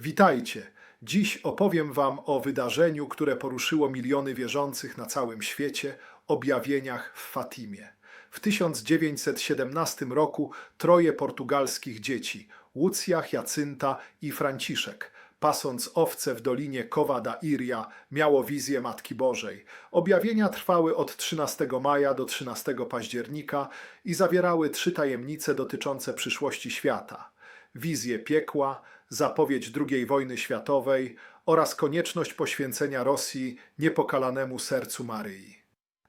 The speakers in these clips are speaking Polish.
Witajcie! Dziś opowiem Wam o wydarzeniu, które poruszyło miliony wierzących na całym świecie objawieniach w Fatimie. W 1917 roku troje portugalskich dzieci Łucja, Jacynta i Franciszek pasąc owce w dolinie Cova da Iria, miało wizję Matki Bożej. Objawienia trwały od 13 maja do 13 października i zawierały trzy tajemnice dotyczące przyszłości świata. Wizję piekła, zapowiedź II wojny światowej oraz konieczność poświęcenia Rosji niepokalanemu sercu Maryi.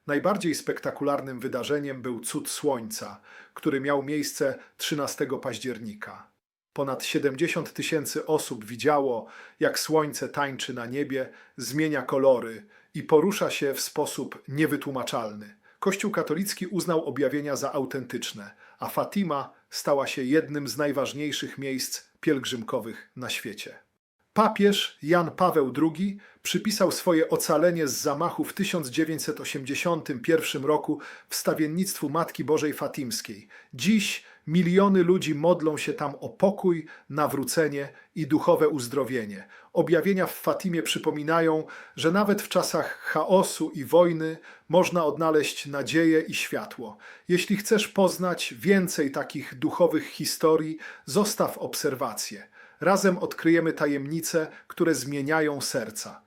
Najbardziej spektakularnym wydarzeniem był cud słońca, który miał miejsce 13 października. Ponad 70 tysięcy osób widziało, jak słońce tańczy na niebie, zmienia kolory i porusza się w sposób niewytłumaczalny. Kościół katolicki uznał objawienia za autentyczne, a Fatima stała się jednym z najważniejszych miejsc pielgrzymkowych na świecie. Papież Jan Paweł II przypisał swoje ocalenie z zamachu w 1981 roku wstawiennictwu Matki Bożej Fatimskiej. Dziś miliony ludzi modlą się tam o pokój, nawrócenie i duchowe uzdrowienie. Objawienia w Fatimie przypominają, że nawet w czasach chaosu i wojny można odnaleźć nadzieję i światło. Jeśli chcesz poznać więcej takich duchowych historii, zostaw obserwacje. Razem odkryjemy tajemnice, które zmieniają serca.